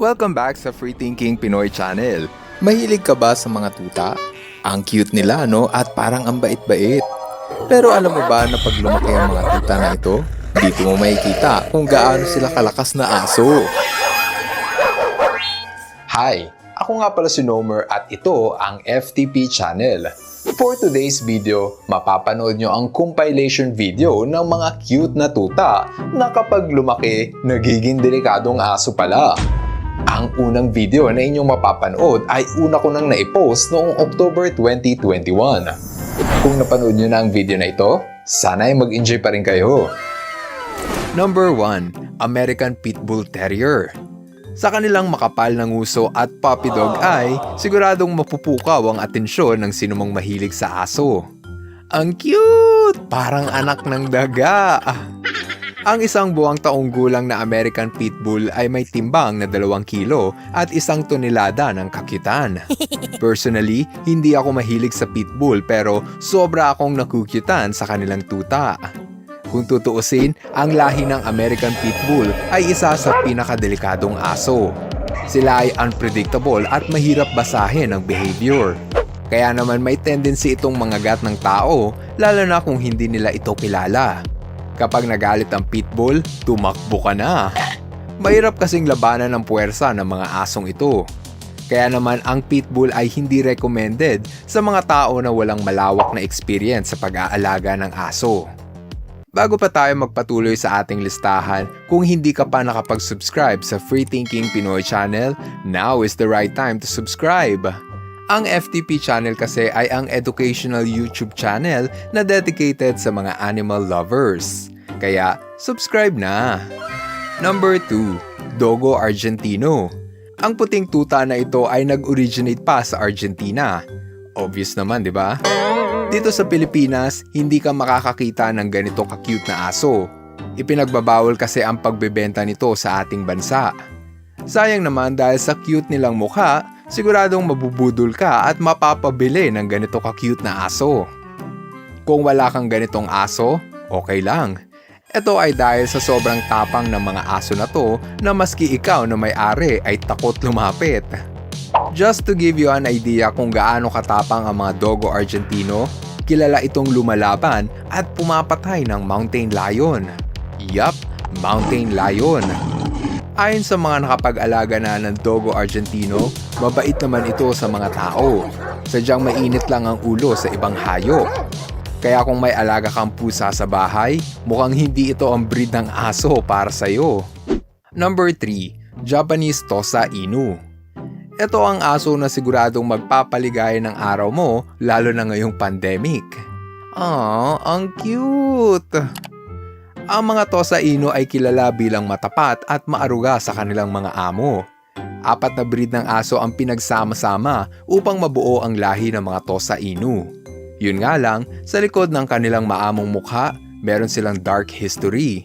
Welcome back sa Free Thinking Pinoy Channel. Mahilig ka ba sa mga tuta? Ang cute nila, no? At parang ang bait-bait. Pero alam mo ba na pag lumaki ang mga tuta na ito, dito mo makikita kung gaano sila kalakas na aso. Hi! Ako nga pala si Nomer at ito ang FTP Channel. For today's video, mapapanood nyo ang compilation video ng mga cute na tuta na kapag lumaki, nagiging delikadong aso pala. Ang unang video na inyong mapapanood ay una ko nang naipost noong October 2021. Kung napanood nyo na ang video na ito, sana ay mag-enjoy pa rin kayo. Number 1, American Pit Bull Terrier. Sa kanilang makapal na nguso at puppy dog ay siguradong mapupukaw ang atensyon ng sinumang mahilig sa aso. Ang cute! Parang anak ng daga. Ang isang buwang taong gulang na American Pit Bull ay may timbang na 2 kilo at isang tonelada ng kakyutan. Personally, hindi ako mahilig sa Pit Bull pero sobra akong nakukyutan sa kanilang tuta. Kung tutuusin, ang lahi ng American Pit Bull ay isa sa pinakadelikadong aso. Sila ay unpredictable at mahirap basahin ang behavior. Kaya naman may tendency itong mangagat ng tao, lalo na kung hindi nila ito kilala. Kapag nagalit ang pitbull, tumakbo ka na. Mahirap kasing labanan ng puwersa ng mga asong ito. Kaya naman ang pitbull ay hindi recommended sa mga tao na walang malawak na experience sa pag-aalaga ng aso. Bago pa tayo magpatuloy sa ating listahan, kung hindi ka pa nakapag-subscribe sa Free Thinking Pinoy channel, now is the right time to subscribe. Ang FTP channel kasi ay ang educational YouTube channel na dedicated sa mga animal lovers. Kaya, subscribe na! Number 2, Dogo Argentino. Ang puting tuta na ito ay nag-originate pa sa Argentina. Obvious naman, di ba? Dito sa Pilipinas, hindi ka makakakita ng ganito ka-cute na aso. Ipinagbabawal kasi ang pagbebenta nito sa ating bansa. Sayang naman dahil sa cute nilang mukha, siguradong mabubudol ka at mapapabili ng ganito ka-cute na aso. Kung wala kang ganitong aso, okay lang. Ito ay dahil sa sobrang tapang ng mga aso na to na maski ikaw na may-ari ay takot lumapit. Just to give you an idea kung gaano katapang ang mga Dogo Argentino, kilala itong lumalaban at pumapatay ng mountain lion. Yup, mountain lion. Ayon sa mga nakapag-alaga na ng Dogo Argentino, mabait naman ito sa mga tao. Sadyang mainit lang ang ulo sa ibang hayop. Kaya kung may alaga kang pusa sa bahay, mukhang hindi ito ang breed ng aso para sa'yo. Number 3, Japanese Tosa Inu. Ito ang aso na siguradong magpapaligaya ng araw mo lalo na ngayong pandemic. Ah, ang cute! Ang mga Tosa Inu ay kilala bilang matapat at maaruga sa kanilang mga amo. Apat na breed ng aso ang pinagsama-sama upang mabuo ang lahi ng mga Tosa Inu. Yun nga lang, sa likod ng kanilang maamong mukha, meron silang dark history.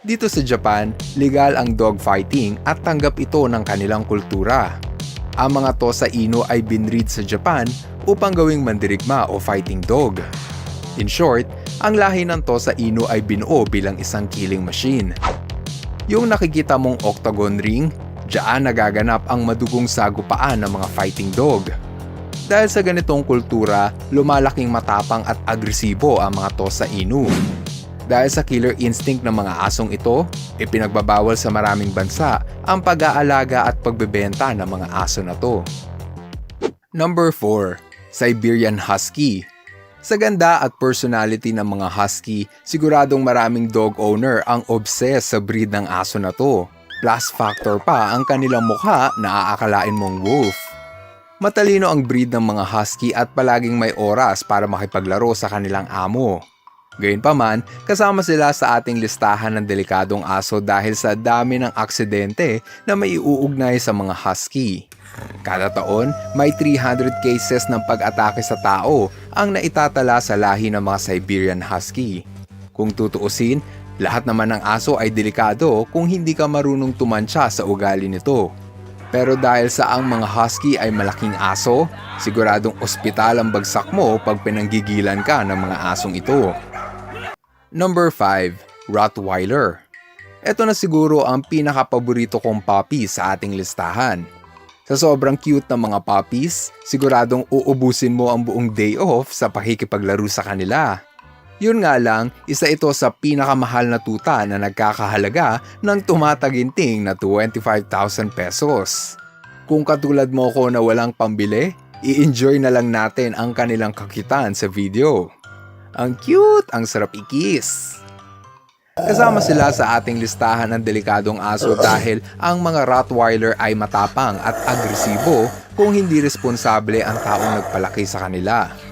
Dito sa Japan, legal ang dogfighting at tanggap ito ng kanilang kultura. Ang mga Tosa Inu ay binreed sa Japan upang gawing mandirigma o fighting dog. In short, ang lahi ng Tosa Inu ay binuo bilang isang killing machine. Yung nakikita mong octagon ring, diyan nagaganap ang madugong sagupaan ng mga fighting dog. Dahil sa ganitong kultura, lumalaking matapang at agresibo ang mga Tosa Inu. Dahil sa killer instinct ng mga asong ito, ipinagbabawal sa maraming bansa ang pag-aalaga at pagbebenta ng mga aso na to. Number 4, Siberian Husky. Sa ganda at personality ng mga husky, siguradong maraming dog owner ang obsessed sa breed ng aso na to. Plus factor pa ang kanilang mukha na aakalain mong wolf. Matalino ang breed ng mga husky at palaging may oras para makipaglaro sa kanilang amo. Gayunpaman, kasama sila sa ating listahan ng delikadong aso dahil sa dami ng aksidente na may iuugnay sa mga husky. Kada taon, may 300 cases ng pag-atake sa tao ang naitatala sa lahi ng mga Siberian Husky. Kung tutuusin, lahat naman ng aso ay delikado kung hindi ka marunong tumansya sa ugali nito. Pero dahil sa ang mga husky ay malaking aso, siguradong ospital ang bagsak mo pag pinanggigilan ka ng mga asong ito. Number 5, Rottweiler. Ito na siguro ang pinakapaborito kong puppy sa ating listahan. Sa sobrang cute ng mga puppies, siguradong uubusin mo ang buong day off sa pakikipaglaro sa kanila. Yun nga lang, isa ito sa pinakamahal na tuta na nagkakahalaga ng tumataginting na 25,000 pesos. Kung katulad mo ko na walang pambili, i-enjoy na lang natin ang kanilang kakitaan sa video. Ang cute, ang sarap ikis. Kasama sila sa ating listahan ng delikadong aso dahil ang mga Rottweiler ay matapang at agresibo kung hindi responsable ang taong nagpalaki sa kanila.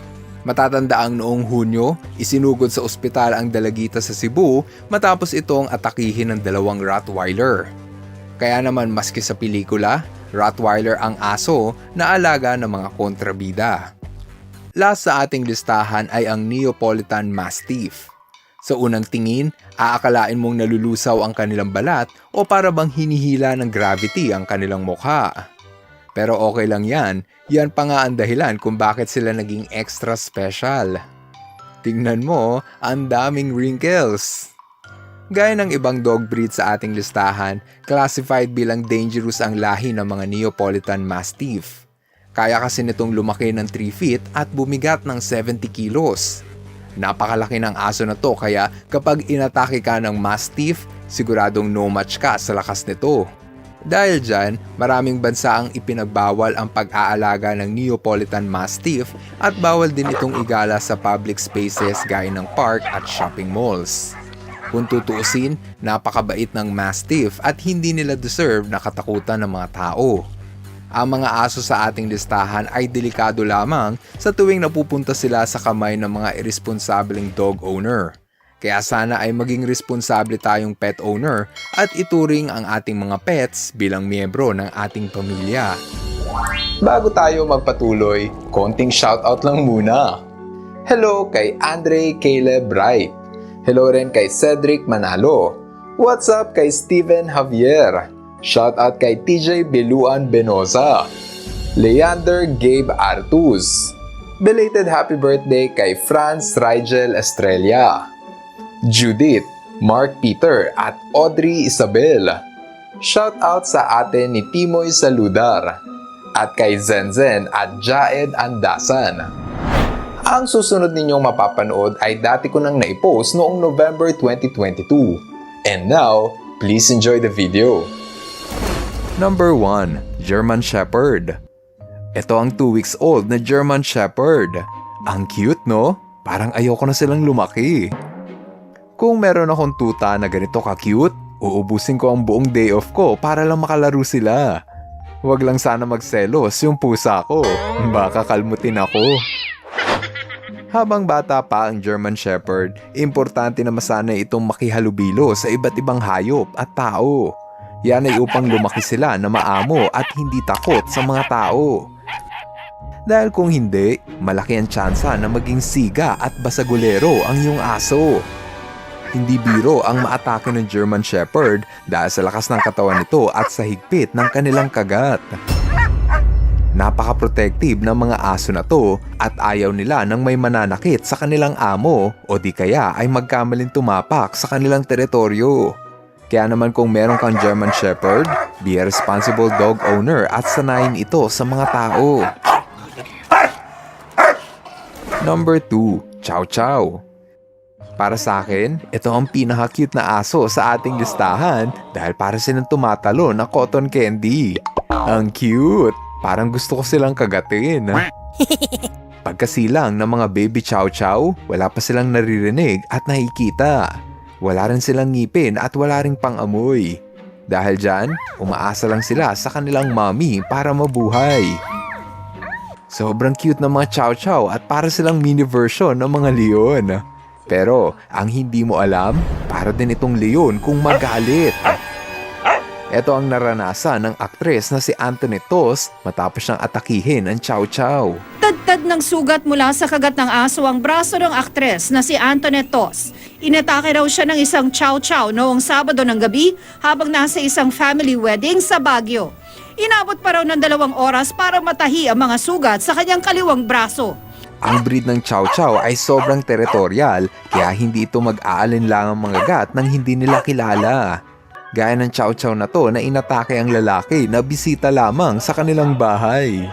Matatanda ang noong Hunyo, isinugod sa ospital ang dalagita sa Cebu matapos itong atakihin ng dalawang Rottweiler. Kaya naman maski sa pelikula, Rottweiler ang aso na alaga ng mga kontrabida. Last sa ating listahan ay ang Neapolitan Mastiff. Sa unang tingin, aakalain mong nalulusaw ang kanilang balat o para bang hinihila ng gravity ang kanilang mukha. Pero okay lang yan, yan pa nga ang dahilan kung bakit sila naging extra special. Tingnan mo, ang daming wrinkles. Gaya ng ibang dog breed sa ating listahan, classified bilang dangerous ang lahi ng mga Neapolitan Mastiff. Kaya kasi nitong lumaki ng 3 feet at bumigat ng 70 kilos. Napakalaki ng aso na to kaya kapag inatake ka ng Mastiff, siguradong no match ka sa lakas nito. Dahil dyan, maraming bansa ang ipinagbawal ang pag-aalaga ng Neapolitan Mastiff at bawal din itong igala sa public spaces gaya ng park at shopping malls. Kung tutuusin, napakabait ng Mastiff at hindi nila deserve na katakutan ng mga tao. Ang mga aso sa ating listahan ay delikado lamang sa tuwing napupunta sila sa kamay ng mga irresponsableng dog owner. Kaya sana ay maging responsable tayong pet owner at ituring ang ating mga pets bilang miyembro ng ating pamilya. Bago tayo magpatuloy, konting shoutout lang muna. Hello kay Andre Caleb Wright. Hello rin kay Cedric Manalo. What's up kay Steven Javier. Shoutout kay TJ Beluan Benosa. Leander Gabe Artus. Belated happy birthday kay Franz Rigel Estrella. Judith, Mark Peter at Audrey Isabel. Shoutout sa atin ni Timoy Saludar at kay Zenzen at Jaed Andasan. Ang susunod ninyong mapapanood ay dati ko nang naipost noong November 2022. And now, please enjoy the video. Number 1, German Shepherd. Ito ang 2 weeks old na German Shepherd. Ang cute no? Parang ayoko na silang lumaki. Kung meron akong tuta na ganito ka-cute, uubusin ko ang buong day off ko para lang makalaro sila. Huwag lang sana magselos yung pusa ko. Baka kalmutin ako. Habang bata pa ang German Shepherd, importante na masanay itong makihalubilo sa iba't ibang hayop at tao. Yan ay upang lumaki sila na maamo at hindi takot sa mga tao. Dahil kung hindi, malaki ang tsansa na maging siga at basagulero ang iyong aso. Hindi biro ang maatake ng German Shepherd dahil sa lakas ng katawan nito at sa higpit ng kanilang kagat. Napaka-protective ng mga aso na to at ayaw nila nang may mananakit sa kanilang amo o di kaya ay magkamaling tumapak sa kanilang teritoryo. Kaya naman kung meron kang German Shepherd, be a responsible dog owner at sanayin ito sa mga tao. Number 2, Chow Chow. Para sa akin, ito ang pinaka-cute na aso sa ating listahan dahil para silang tumatalo na cotton candy. Ang cute! Parang gusto ko silang kagatin. Pagkasilang ng mga baby chow chow, wala pa silang naririnig at nakikita. Wala rin silang ngipin at wala ring pang-amoy. Dahil dyan, umaasa lang sila sa kanilang mommy para mabuhay. Sobrang cute ng mga chow chow at para silang mini version ng mga leon. Pero ang hindi mo alam, para din itong leon kung magalit. Ito ang naranasan ng aktres na si Anthony Tos matapos siyang atakihin ang Chow Chow. Tadtad ng sugat mula sa kagat ng aso ang braso ng aktres na si Antoinette Tos. Inatake raw siya ng isang chow-chow noong Sabado ng gabi habang nasa isang family wedding sa Baguio. Inabot pa raw ng dalawang oras para matahi ang mga sugat sa kanyang kaliwang braso. Ang breed ng Chow Chow ay sobrang teritorial kaya hindi ito mag-aalin lang ang mga gat nang hindi nila kilala. Gaya ng chow chow na to na inatake ang lalaki na bisita lamang sa kanilang bahay.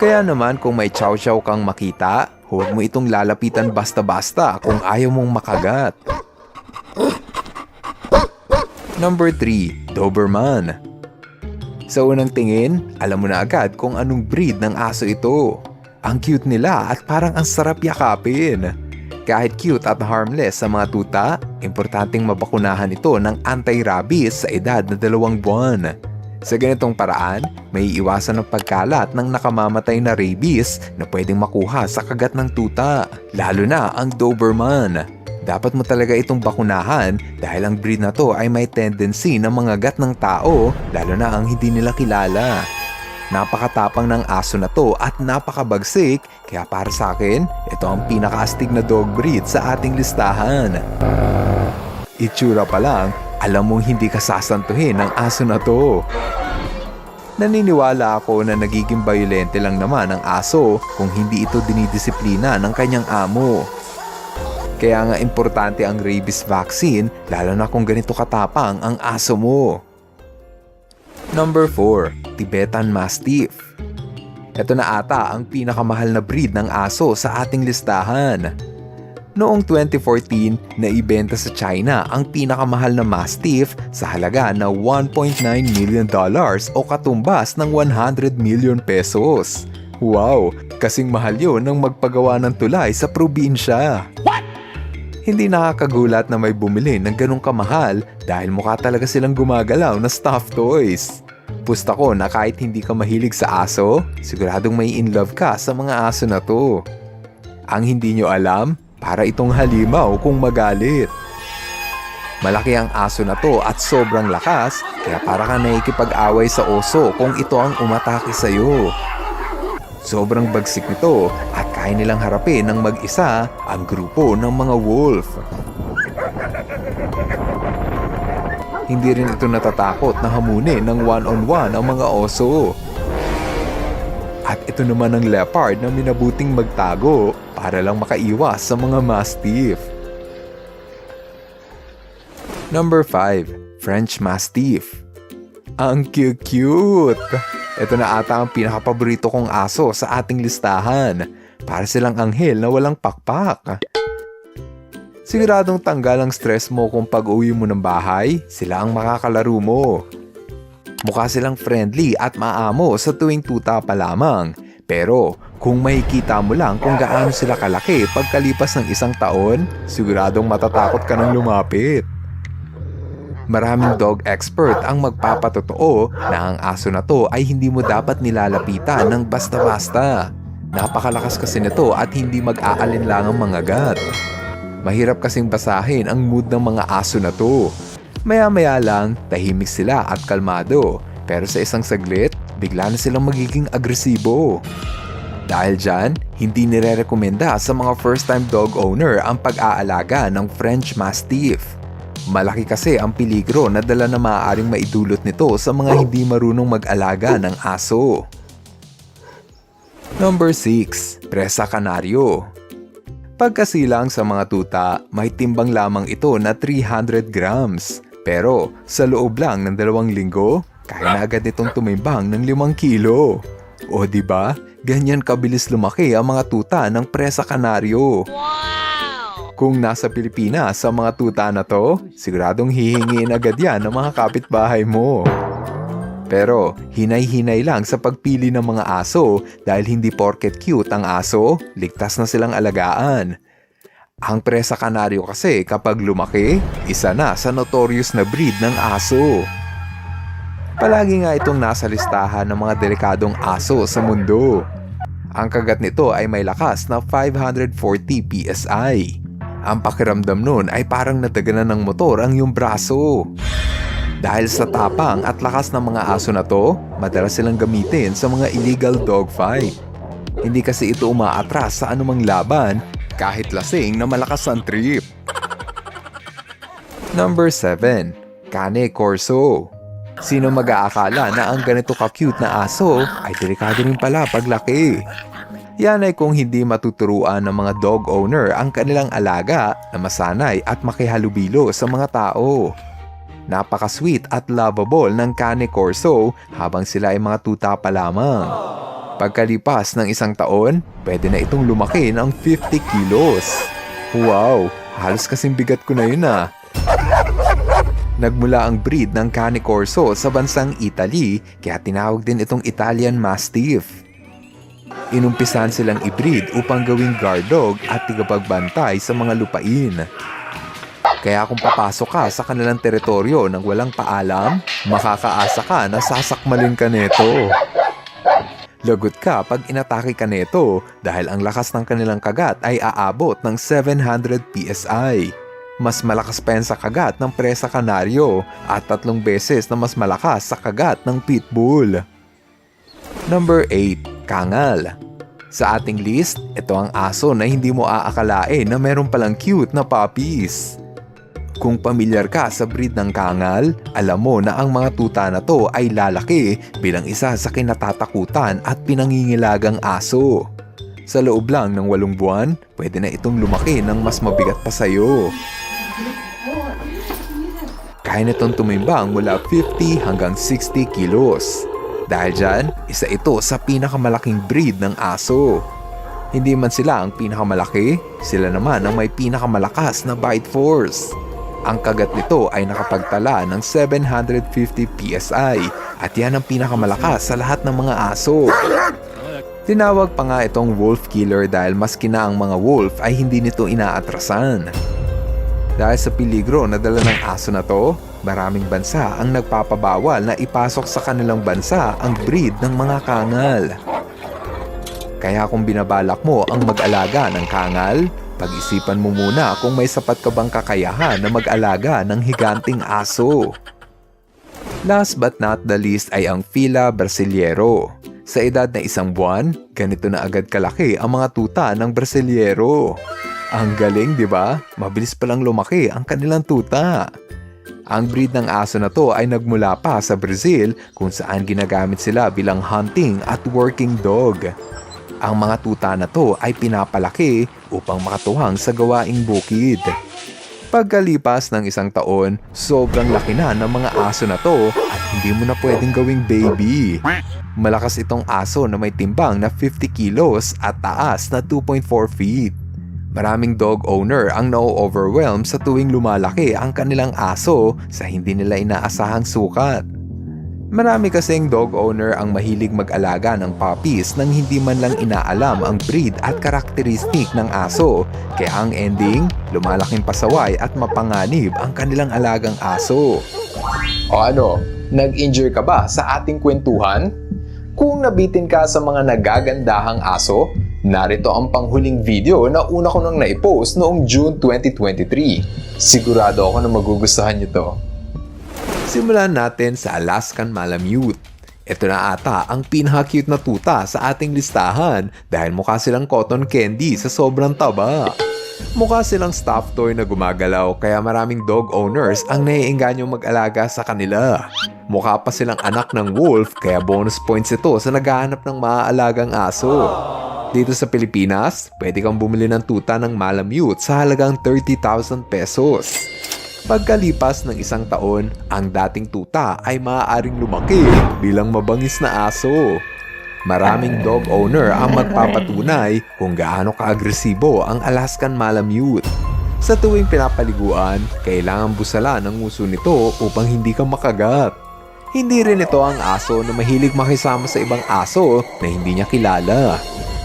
Kaya naman kung may chow chow kang makita, huwag mo itong lalapitan basta-basta kung ayaw mong makagat. Number 3, Doberman. Sa unang tingin, alam mo na agad kung anong breed ng aso ito. Ang cute nila at parang ang sarap yakapin. Kahit cute at harmless sa mga tuta, importanteng mabakunahan ito ng anti-rabies sa edad na dalawang buwan. Sa ganitong paraan, may iwasan ng pagkalat ng nakamamatay na rabies na pwedeng makuha sa kagat ng tuta, lalo na ang Doberman. Dapat mo talaga itong bakunahan dahil ang breed na to ay may tendency na mangagat ng tao, lalo na ang hindi nila kilala. Napakatapang ng aso na to at napakabagsik, kaya para sa akin, ito ang pinakaastig na dog breed sa ating listahan. Itsura pa lang, alam mong hindi ka sasantuhin ng aso na to. Naniniwala ako na nagiging violente lang naman ang aso kung hindi ito dinidisiplina ng kanyang amo. Kaya nga importante ang rabies vaccine lalo na kung ganito katapang ang aso mo. Number 4, Tibetan Mastiff. Ito na ata ang pinakamahal na breed ng aso sa ating listahan. Noong 2014, naibenta sa China ang pinakamahal na Mastiff sa halaga na 1.9 million dollars o katumbas ng 100 million pesos. Wow, kasing mahal yun ng magpagawa ng tulay sa probinsya. Hindi nakakagulat na may bumili ng ganong kamahal dahil mukha talaga silang gumagalaw na stuffed toys. Pusta ko na kahit hindi ka mahilig sa aso, siguradong may in love ka sa mga aso na to. Ang hindi nyo alam, para itong halimaw kung magalit. Malaki ang aso na to at sobrang lakas, kaya para ka naikipag-away sa oso kung ito ang umatake sa'yo. Sobrang bagsik nito at kaya nilang harapin ng mag-isa ang grupo ng mga wolf. Hindi rin ito natatakot na hamunin ng one-on-one ang mga oso. At ito naman ang leopard na minabuting magtago para lang makaiwas sa mga mastiff. Number 5, French Mastiff. Ang cute-cute! Ito na ata ang pinakapaborito kong aso sa ating listahan. Para silang anghel na walang pakpak. Siguradong tanggal ang stress mo kung pag uwi mo ng bahay, sila ang makakalaro mo. Mukha silang friendly at maamo sa tuwing tuta pa lamang. Pero kung makikita mo lang kung gaano sila kalaki pagkalipas ng isang taon, siguradong matatakot ka nang lumapit. Maraming dog expert ang magpapatotoo na ang aso na to ay hindi mo dapat nilalapitan ng basta-basta. Napakalakas kasi nito at hindi mag-aalinlangang mga gat. Mahirap kasing basahin ang mood ng mga aso na to. Maya-maya lang, tahimik sila at kalmado. Pero sa isang saglit, bigla na silang magiging agresibo. Dahil dyan, hindi nire-rekomenda sa mga first-time dog owner ang pag-aalaga ng French Mastiff. Malaki kasi ang peligro na dala na maaaring maidulot nito sa mga hindi marunong mag-alaga ng aso. Number 6. Presa Canario Pagkasilang sa mga tuta, may timbang lamang ito na 300 grams. Pero sa loob lang ng dalawang linggo, kaya na agad itong tumimbang ng 5 kilo. O di ba? Ganyan kabilis lumaki ang mga tuta ng presa kanaryo. Kung nasa Pilipinas sa mga tuta na to, siguradong hihingin agad yan ng mga kapitbahay mo. Pero hinay-hinay lang sa pagpili ng mga aso dahil hindi porket cute ang aso, ligtas na silang alagaan. Ang presa kanaryo kasi kapag lumaki, isa na sa notorious na breed ng aso. Palagi nga itong nasa listahan ng mga delikadong aso sa mundo. Ang kagat nito ay may lakas na 540 PSI. Ang pakiramdam nun ay parang nataganan ng motor ang iyong braso. Dahil sa tapang at lakas ng mga aso na to, madalas silang gamitin sa mga illegal dogfight. Hindi kasi ito umaatras sa anumang laban kahit lasing na malakas ang trip. Number 7. Cane Corso Sino mag-aakala na ang ganito ka-cute na aso ay delikado rin pala paglaki? Yan ay kung hindi matuturuan ng mga dog owner ang kanilang alaga na masanay at makihalubilo sa mga tao. Napaka-sweet at lovable ng Cane Corso habang sila ay mga tuta pa lamang. Pagkalipas ng isang taon, pwede na itong lumaki ng 50 kilos. Wow, halos kasing bigat ko na yun ah. Nagmula ang breed ng Cane Corso sa bansang Italy kaya tinawag din itong Italian Mastiff. Inumpisan silang i-breed upang gawing guard dog at tigapagbantay sa mga lupain. Kaya kung papasok ka sa kanilang teritoryo nang walang paalam, makakaasa ka na sasakmalin ka neto. Lagot ka pag inatake ka neto dahil ang lakas ng kanilang kagat ay aabot ng 700 PSI. Mas malakas pa yan sa kagat ng presa kanaryo at tatlong beses na mas malakas sa kagat ng pitbull. Number 8. Kangal Sa ating list, ito ang aso na hindi mo aakalain na meron palang cute na puppies. Kung pamilyar ka sa breed ng kangal, alam mo na ang mga tuta na to ay lalaki bilang isa sa kinatatakutan at pinangingilagang aso. Sa loob lang ng walong buwan, pwede na itong lumaki ng mas mabigat pa sa'yo. Kaya nitong tumimbang mula 50 hanggang 60 kilos. Dahil dyan, isa ito sa pinakamalaking breed ng aso. Hindi man sila ang pinakamalaki, sila naman ang may pinakamalakas na bite force. Ang kagat nito ay nakapagtala ng 750 PSI at yan ang pinakamalakas sa lahat ng mga aso. Tinawag pa nga itong wolf killer dahil maski na ang mga wolf ay hindi nito inaatrasan. Dahil sa peligro na dala ng aso na to, maraming bansa ang nagpapabawal na ipasok sa kanilang bansa ang breed ng mga kangal. Kaya kung binabalak mo ang mag-alaga ng kangal, pag-isipan mo muna kung may sapat ka bang kakayahan na mag-alaga ng higanting aso. Last but not the least ay ang Fila Brasileiro. Sa edad na isang buwan, ganito na agad kalaki ang mga tuta ng Brasileiro. Ang galing, di ba? Mabilis palang lumaki ang kanilang tuta. Ang breed ng aso na to ay nagmula pa sa Brazil kung saan ginagamit sila bilang hunting at working dog. Ang mga tuta na to ay pinapalaki upang makatuwang sa gawaing bukid. Pagkalipas ng isang taon, sobrang laki na ng mga aso na to at hindi mo na pwedeng gawing baby. Malakas itong aso na may timbang na 50 kilos at taas na 2.4 feet. Maraming dog owner ang na-overwhelm sa tuwing lumalaki ang kanilang aso sa hindi nila inaasahang sukat. Marami kasing dog owner ang mahilig mag-alaga ng puppies nang hindi man lang inaalam ang breed at karakteristik ng aso. Kaya ang ending, lumalaking pasaway at mapanganib ang kanilang alagang aso. O ano, nag-injure ka ba sa ating kwentuhan? Kung nabitin ka sa mga nagagandahang aso, narito ang panghuling video na una ko nang naipost noong June 2023. Sigurado ako na magugustuhan nyo to. Simulan natin sa Alaskan Malamute. Ito na ata ang pinaka-cute na tuta sa ating listahan dahil mukha silang cotton candy sa sobrang taba. Mukha silang stuffed toy na gumagalaw kaya maraming dog owners ang naiingganyong mag-alaga sa kanila. Mukha pa silang anak ng wolf kaya bonus points ito sa naghahanap ng maaalagang aso. Dito sa Pilipinas, pwede kang bumili ng tuta ng Malamute sa halagang 30,000 pesos. Pagkalipas ng isang taon, ang dating tuta ay maaaring lumaki bilang mabangis na aso. Maraming dog owner ang magpapatunay kung gaano kaagresibo ang Alaskan Malamute. Sa tuwing pinapaliguan, kailangan busala ng nguso nito upang hindi ka makagat. Hindi rin ito ang aso na mahilig makisama sa ibang aso na hindi niya kilala.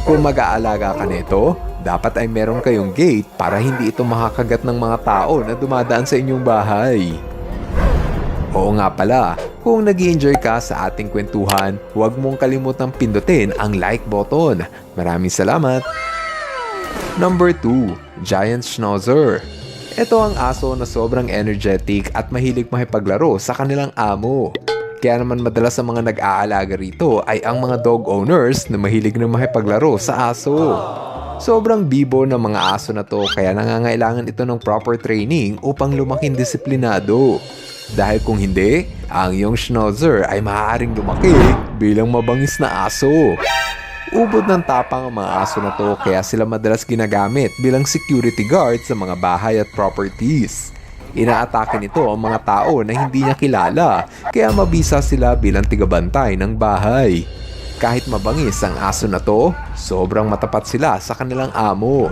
Kung mag-aalaga ka nito, dapat ay meron kayong gate para hindi ito makakagat ng mga tao na dumadaan sa inyong bahay. Oo nga pala, kung nag enjoy ka sa ating kwentuhan, huwag mong kalimutang pindutin ang like button. Maraming salamat! Number 2, Giant Schnauzer. Ito ang aso na sobrang energetic at mahilig makipaglaro sa kanilang amo. Kaya naman madalas sa mga nag-aalaga rito ay ang mga dog owners na mahilig na makipaglaro sa aso. Sobrang bibo ng mga aso na to kaya nangangailangan ito ng proper training upang lumaking disiplinado. Dahil kung hindi, ang iyong schnauzer ay maaaring lumaki bilang mabangis na aso. Ubod ng tapang ang mga aso na to kaya sila madalas ginagamit bilang security guard sa mga bahay at properties. Inaatake nito ang mga tao na hindi niya kilala kaya mabisa sila bilang tigabantay ng bahay. Kahit mabangis ang aso na to, sobrang matapat sila sa kanilang amo.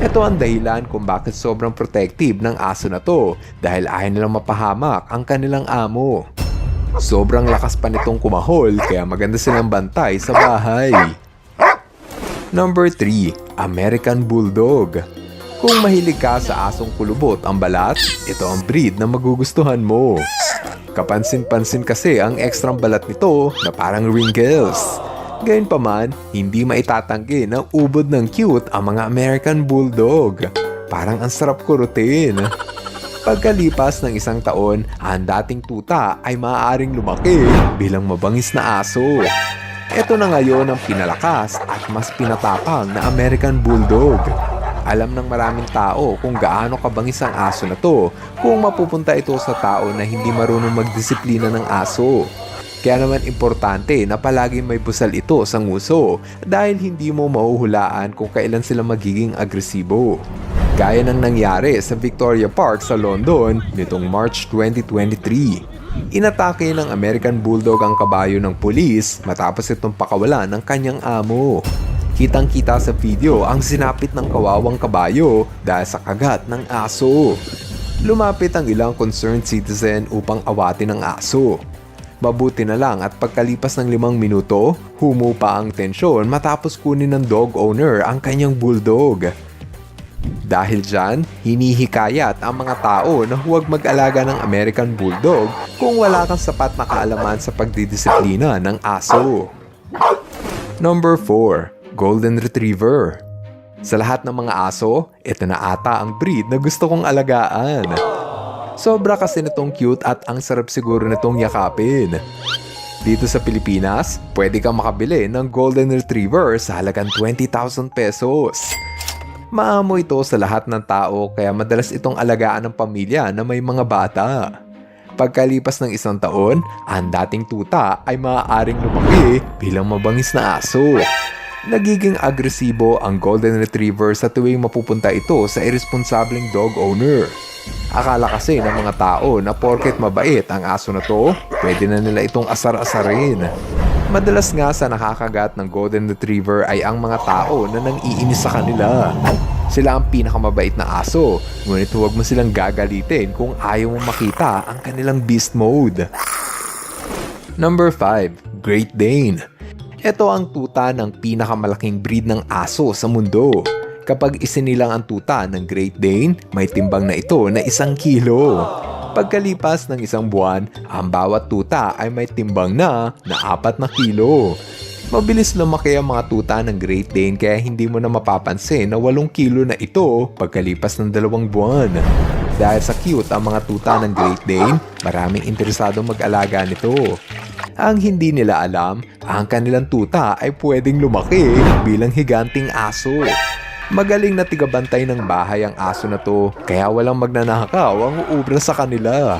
Ito ang dahilan kung bakit sobrang protective ng aso na to dahil ayaw nilang mapahamak ang kanilang amo. Sobrang lakas pa nitong kumahol kaya maganda silang bantay sa bahay. Number 3, American Bulldog. Kung mahilig ka sa asong kulubot ang balat, ito ang breed na magugustuhan mo. Kapansin-pansin kasi ang ekstrang balat nito na parang wrinkles. Gayunpaman, hindi maitatanggi na ubod ng cute ang mga American Bulldog. Parang ang sarap kurutin. Pagkalipas ng isang taon, ang dating tuta ay maaaring lumaki bilang mabangis na aso. Ito na ngayon ang pinalakas at mas pinatapang na American Bulldog. Alam ng maraming tao kung gaano kabangis ang aso na to kung mapupunta ito sa tao na hindi marunong magdisiplina ng aso. Kaya naman importante na palagi may busal ito sa nguso dahil hindi mo mahuhulaan kung kailan sila magiging agresibo. Gaya ng nangyari sa Victoria Park sa London nitong March 2023. Inatake ng American Bulldog ang kabayo ng pulis matapos itong pakawalan ng kanyang amo. Kitang-kita sa video ang sinapit ng kawawang kabayo dahil sa kagat ng aso. Lumapit ang ilang concerned citizen upang awatin ang aso. Mabuti na lang at pagkalipas ng limang minuto, humupa ang tensyon matapos kunin ng dog owner ang kanyang bulldog. Dahil dyan, hinihikayat ang mga tao na huwag mag-alaga ng American Bulldog kung wala kang sapat na kaalaman sa pagdidisiplina ng aso. Number 4. Golden Retriever Sa lahat ng mga aso, ito na ata ang breed na gusto kong alagaan. Sobra kasi nitong cute at ang sarap siguro nitong yakapin. Dito sa Pilipinas, pwede kang makabili ng Golden Retriever sa halagang 20,000 pesos. Maamo ito sa lahat ng tao kaya madalas itong alagaan ng pamilya na may mga bata. Pagkalipas ng isang taon, ang dating tuta ay maaaring lumaki bilang mabangis na aso. Nagiging agresibo ang Golden Retriever sa tuwing mapupunta ito sa irresponsableng dog owner. Akala kasi ng mga tao na porket mabait ang aso na to, pwede na nila itong asar-asarin. Madalas nga sa nakakagat ng Golden Retriever ay ang mga tao na nang iinis sa kanila. Sila ang pinakamabait na aso, ngunit huwag mo silang gagalitin kung ayaw mo makita ang kanilang beast mode. Number 5. Great Dane Ito ang tuta ng pinakamalaking breed ng aso sa mundo. Kapag isinilang ang tuta ng Great Dane, may timbang na ito na isang kilo. Pagkalipas ng isang buwan, ang bawat tuta ay may timbang na na apat na kilo. Mabilis lumaki ang mga tuta ng Great Dane kaya hindi mo na mapapansin na 8 kilo na ito pagkalipas ng dalawang buwan. Dahil sa cute ang mga tuta ng Great Dane, maraming interesado mag-alaga nito. Ang hindi nila alam, ang kanilang tuta ay pwedeng lumaki bilang higanting aso. Magaling na tigabantay ng bahay ang aso na to, kaya walang magnanakaw ang uubra sa kanila.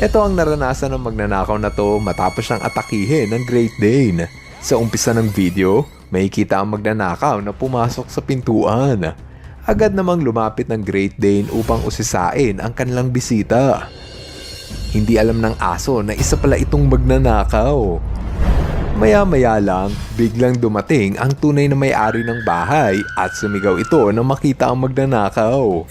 Ito ang naranasan ng magnanakaw na to matapos siyang atakihin ng Great Dane. Sa umpisa ng video, makikita ang magnanakaw na pumasok sa pintuan. Agad namang lumapit ng Great Dane upang usisain ang kanilang bisita. Hindi alam ng aso na isa pala itong magnanakaw. Maya-maya lang, biglang dumating ang tunay na may-ari ng bahay at sumigaw ito na makita ang magnanakaw.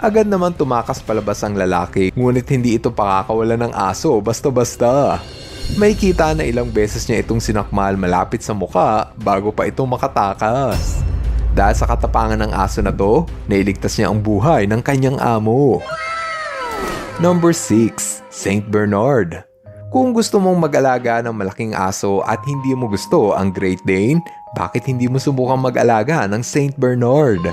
Agad naman tumakas palabas ang lalaki, ngunit hindi ito pakakawala ng aso basta-basta. May kita na ilang beses niya itong sinakmal malapit sa muka bago pa itong makatakas. Dahil sa katapangan ng aso na to, nailigtas niya ang buhay ng kanyang amo. Number 6. Saint Bernard Kung gusto mong mag-alaga ng malaking aso at hindi mo gusto ang Great Dane, bakit hindi mo subukang mag-alaga ng Saint Bernard?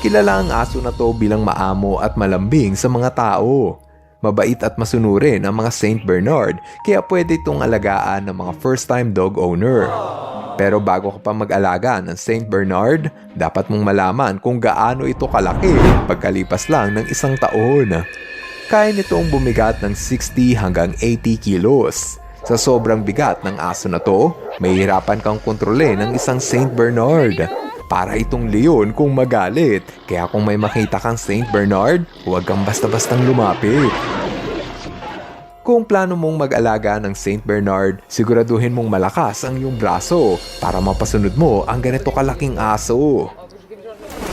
Kilala ang aso na to bilang maamo at malambing sa mga tao. Mabait at masunurin ang mga Saint Bernard kaya pwede itong alagaan ng mga first-time dog owner. Pero bago ka pa mag-alaga ng Saint Bernard, dapat mong malaman kung gaano ito kalaki pagkalipas lang ng isang taon. Kaya nitong bumigat ng 60 hanggang 80 kilos. Sa sobrang bigat ng aso na to, mahihirapan kang kontrole ng isang Saint Bernard. Para itong leon kung magalit. Kaya kung may makita kang Saint Bernard, huwag kang basta-bastang lumapit. Kung plano mong mag-alaga ng Saint Bernard, siguraduhin mong malakas ang iyong braso para mapasunod mo ang ganito kalaking aso.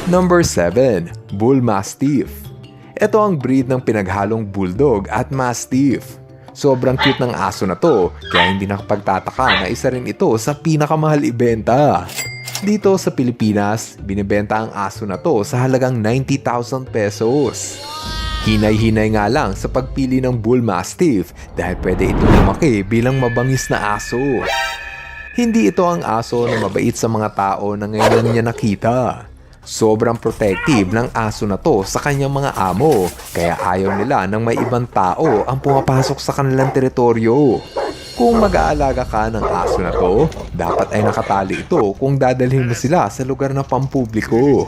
Number 7. Bull Mastiff Ito ang breed ng pinaghalong Bulldog at Mastiff. Sobrang cute ng aso na to, kaya hindi nakapagtataka na isa rin ito sa pinakamahal ibenta. Dito sa Pilipinas, binibenta ang aso na to sa halagang 90,000 pesos. Hinay-hinay nga lang sa pagpili ng Bull Mastiff dahil pwede itong lumaki bilang mabangis na aso. Hindi ito ang aso na mabait sa mga tao na ngayon niya nakita. Sobrang protective ng aso na to sa kanyang mga amo, kaya ayaw nila ng may ibang tao ang pumapasok sa kanilang teritoryo. Kung mag-aalaga ka ng aso na to, dapat ay nakatali ito kung dadalhin mo sila sa lugar na pampubliko.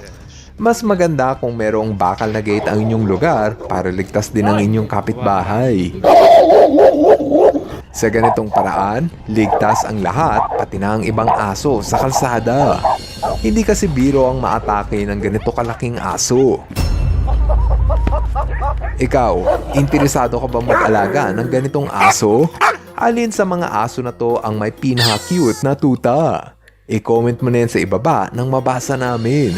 Mas maganda kung merong bakal na gate ang inyong lugar para ligtas din ang inyong kapitbahay. Sa ganitong paraan, ligtas ang lahat pati na ang ibang aso sa kalsada. Hindi kasi biro ang maatake ng ganito kalaking aso. Ikaw, interesado ka ba mag-alaga ng ganitong aso? Alin sa mga aso na to ang may pinaka-cute na tuta? I-comment mo na yan sa ibaba nang mabasa namin.